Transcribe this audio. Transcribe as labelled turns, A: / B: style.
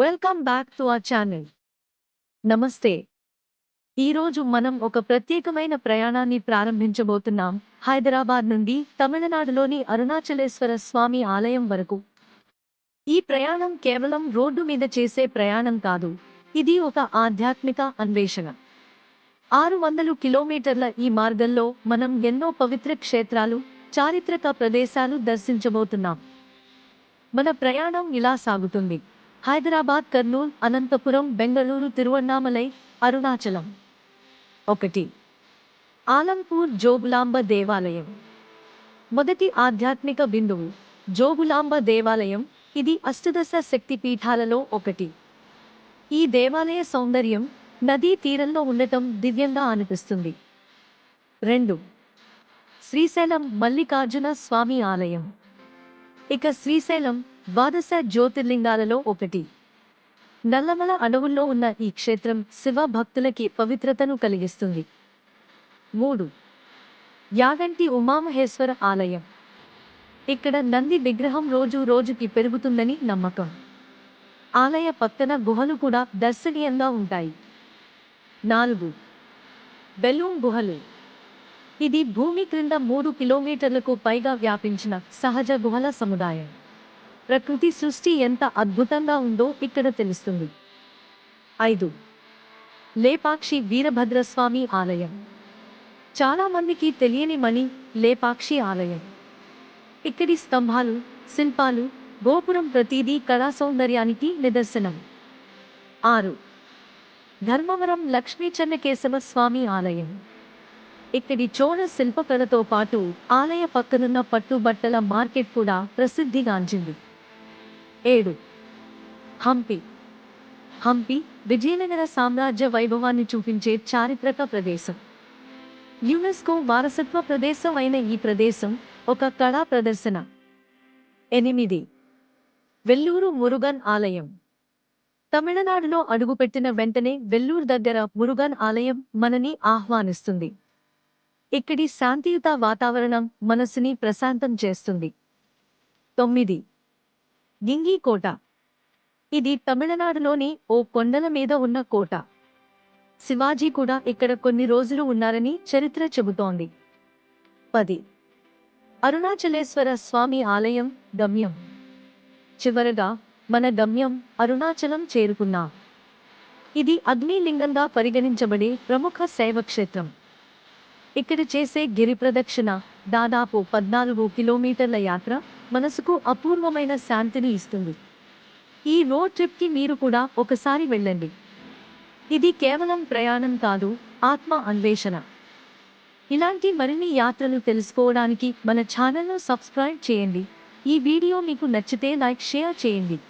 A: Welcome back to our channel నమస్తే ఈరోజు మనం ఒక ప్రత్యేకమైన ప్రయాణాన్ని ప్రారంభించబోతున్నాం. హైదరాబాద్ నుండి తమిళనాడులోని అరుణాచలేశ్వర స్వామి ఆలయం వరకు. ఈ ప్రయాణం కేవలం రోడ్డు మీద చేసే ప్రయాణం కాదు. ఇది ఒక ఆధ్యాత్మిక అన్వేషణ. ఆరు వందలు కిలోమీటర్ల ఈ మార్గంలో మనం ఎన్నో పవిత్ర క్షేత్రాలు చారిత్రక ప్రదేశాలు దర్శించబోతున్నాం. మన ప్రయాణం ఇలా సాగుతుంది. హైదరాబాద్ కర్నూల్ అనంతపురం బెంగళూరు తిరువన్నామలై అరుణాచలం. ఒకటి. ఆలంపూర్ జోగులాంబ దేవాలయం. మొదటి ఆధ్యాత్మిక బిందువు జోగులాంబ దేవాలయం ఇది అష్టదశ శక్తి పీఠాలలో ఒకటి. ఈ దేవాలయ సౌందర్యం నదీ తీరంలో ఉండటం దివ్యంగా అనిపిస్తుంది. రెండు. శ్రీశైలం మల్లికార్జున స్వామి ఆలయం. ఇక శ్రీశైలం ద్వాదశ జ్యోతిర్లింగాలలో ఒకటి. నల్లమల అడవుల్లో ఉన్న ఈ క్షేత్రం శివ భక్తులకి పవిత్రతను కలిగిస్తుంది. మూడు. యాగంటి ఉమామహేశ్వర ఆలయం. ఇక్కడ నంది విగ్రహం రోజు రోజుకి పెరుగుతుందని నమ్మకం. ఆలయ పక్కన గుహలు కూడా దర్శనీయంగా ఉంటాయి. నాలుగు. బెలూన్ గుహలు. ఇది భూమి క్రింద మూడు కిలోమీటర్లకు పైగా వ్యాపించిన సహజ గుహల సముదాయం. ప్రకృతి సృష్టి ఎంత అద్భుతంగా ఉందో ఇక్కడ తెలుస్తుంది. ఐదు. లేపాక్షి వీరభద్రస్వామి ఆలయం. చాలా మందికి తెలియని మణి లేపాక్షి ఆలయం. ఇక్కడి స్తంభాలు శిల్పాలు గోపురం ప్రతిదీ కళా సౌందర్యానికి నిదర్శనం. ఆరు. ధర్మవరం లక్ష్మీచన్నకేశవ స్వామి ఆలయం. ఇక్కడి చోళ శిల్పకళతో పాటు ఆలయ పక్కనున్న పట్టుబట్టల మార్కెట్ కూడా ప్రసిద్ధిగాంచింది. ఏడు. హంపి. హంపి విజయనగర సామ్రాజ్య వైభవాన్ని చూపించే చారిత్రక ప్రదేశం. యునెస్కో వారసత్వ ప్రదేశం అయిన ఈ ప్రదేశం ఒక కళా ప్రదర్శన. ఎనిమిది. వెల్లూరు మురుగన్ ఆలయం. తమిళనాడులో అడుగుపెట్టిన వెంటనే వెల్లూరు దగ్గర మురుగన్ ఆలయం మనని ఆహ్వానిస్తుంది. ఇక్కడి శాంతియుత వాతావరణం మనసుని ప్రశాంతం చేస్తుంది. తొమ్మిది. గింగి కోట. ఇది తమిళనాడులోని ఓ కొండల మీద ఉన్న కోట. శివాజీ కూడా ఇక్కడ కొన్ని రోజులు ఉన్నారని చరిత్ర చెబుతోంది. పది. అరుణాచలేశ్వర స్వామి ఆలయం గమ్యం. చివరగా మన గమ్యం అరుణాచలం చేరుకున్నా. ఇది అగ్నిలింగంగా పరిగణించబడే ప్రముఖ శైవక్షేత్రం. ఇక్కడ చేసే గిరి ప్రదక్షిణ దాదాపు పద్నాలుగు కిలోమీటర్ల యాత్ర మనసుకు అపూర్వమైన శాంతిని ఇస్తుంది. ఈ రోడ్ ట్రిప్కి మీరు కూడా ఒకసారి వెళ్ళండి. ఇది కేవలం ప్రయాణం కాదు ఆత్మ అన్వేషణ. ఇలాంటి మరిన్ని యాత్రలు తెలుసుకోవడానికి మన ఛానల్ను సబ్స్క్రైబ్ చేయండి. ఈ వీడియో మీకు నచ్చితే లైక్ షేర్ చేయండి.